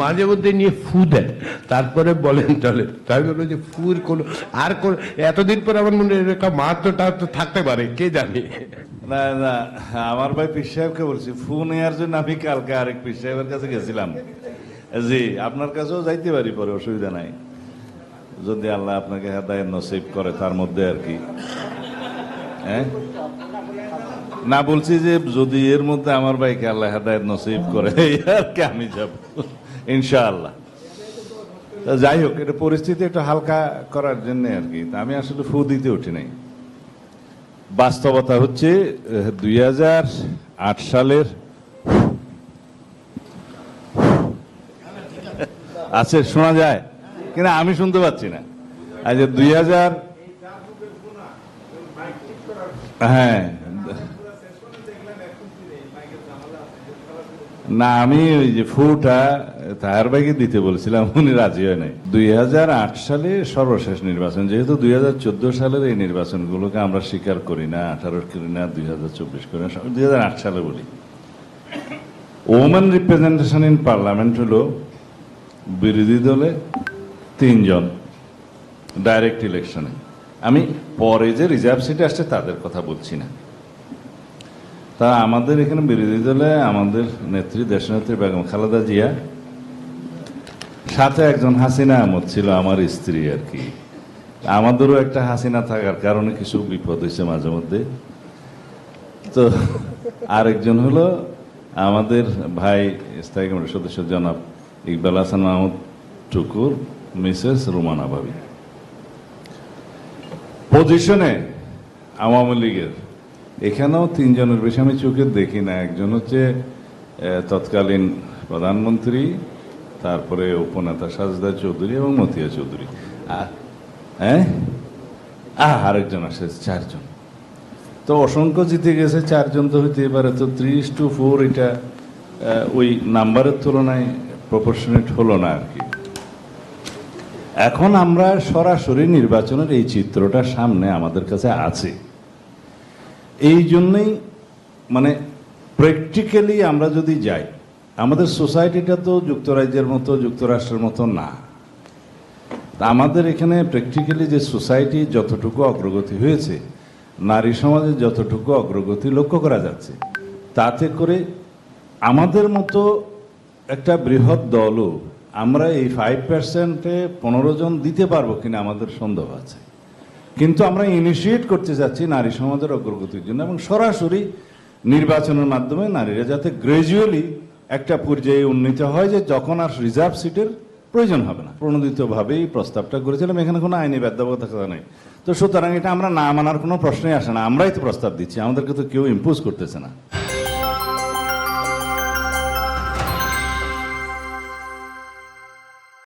মাঝে মধ্যে নিয়ে ফু দেন তারপরে বলেন চলে তাই বলল যে ফুর কোনো আর কোন এতদিন পর আমার মনে এরকম মাত্রটা তো থাকতে পারে কে জানে? না না আমার ভাই পীর সাহেবকে বলছি ফু নেওয়ার জন্য আমি কালকে আরেক পীর সাহেবের কাছে গেছিলাম। জি আপনার কাছেও যাইতে পারি পরে অসুবিধা নাই। যদি আল্লাহ আপনাকে হেদায়ত নসিব করে তার মধ্যে আর কি। হ্যাঁ? না বলছি যে যদি এর মধ্যে আমার ভাইকে আল্লাহ হেদায়ত নসিব করে আর কি আমি যাব। ইনশাআল্লাহ। তা যাই হোক এটা পরিস্থিতি একটু হালকা করার জন্য আর কি। আমি আসলে ফু দিতে উঠি নাই। বাস্তবতা হচ্ছে দুই আট সালের আছে শোনা যায়। কিনা আমি শুনতে পাচ্ছি না। আজ দুই হাজার হ্যাঁ না, আমি ওই যে ফুটা তাহার ভাইকে দিতে বলছিলাম, উনি রাজি হয় নাই। দুই হাজার আট সালে সর্বশেষ নির্বাচন, যেহেতু দু হাজার চোদ্দ সালের এই নির্বাচনগুলোকে আমরা স্বীকার করি না আঠারো করি না, দুই হাজার চব্বিশ করি না দু হাজার আট সালে বলি। ওমেন রিপ্রেজেন্টেশন ইন পার্লামেন্ট হলো বিরোধী দলে তিনজন ডাইরেক্ট ইলেকশনে আমি পরে যে রিজার্ভ সিটে আসছে, তাদের কথা বলছি না। তা আমাদের এখানে বিরোধী দলে আমাদের নেত্রী, দেশনেত্রী বেগম খালেদা জিয়া, সাথে একজন হাসিনা আহমদ ছিল, আমার স্ত্রী আর কি। আমাদেরও একটা হাসিনা থাকার কারণে কিছু বিপদ হয়েছে মাঝে মধ্যে। তো আরেকজন হলো আমাদের ভাই, স্থায়ী কমিটির সদস্য জনাব ইকবাল হাসান মাহমুদ টুকুর মিসেস রুমানা ভাবি। পজিশনে আওয়ামী লীগের এখানেও তিনজনের বেশি আমি চোখে দেখি না। একজন হচ্ছে তৎকালীন প্রধানমন্ত্রী, তারপরে উপনেতা সাজদা চৌধুরী এবং মতিয়া চৌধুরী। হ্যাঁ? আরেকজন আসে, চারজন। তো অসংখ্য জিতে গেছে, চারজন তো হইতে পারে। তো ত্রিশ টু ফোর এটা ওই নাম্বারের তুলনায় প্রপোর্শনেট হলো না আর কি। এখন আমরা সরাসরি নির্বাচনের এই চিত্রটা সামনে আমাদের কাছে আছে। এই জন্যই মানে প্র্যাকটিক্যালি আমরা যদি যাই, আমাদের সোসাইটিটা তো যুক্তরাজ্যের মতো, যুক্তরাষ্ট্রের মতো না। আমাদের এখানে প্র্যাকটিক্যালি যে সোসাইটি যতটুকু অগ্রগতি হয়েছে, নারী সমাজে যতটুকু অগ্রগতি লক্ষ্য করা যাচ্ছে, তাতে করে আমাদের মতো একটা বৃহৎ দলও আমরা এই ফাইভ পার্সেন্টে পনেরো জন দিতে পারব কিনা আমাদের সন্দেহ আছে। কিন্তু আমরা ইনিশিয়েট করতে যাচ্ছি নারী সমাজের অগ্রগতির জন্য এবং সরাসরি নির্বাচনের মাধ্যমে নারীরা যাতে গ্রাজুয়ালি একটা পর্যায়ে উন্নীত হয় যে যখন আর রিজার্ভ সিটের প্রয়োজন হবে না। প্রণোদিতভাবেই প্রস্তাবটা করেছিলাম, এখানে কোনো আইনি বাধ্যবাধকতা নেই। তো সুতরাং এটা আমরা না মানার কোনো প্রশ্নই আসে না, আমরাই তো প্রস্তাব দিচ্ছি, আমাদেরকে তো কেউ ইম্পোজ করতেছে না।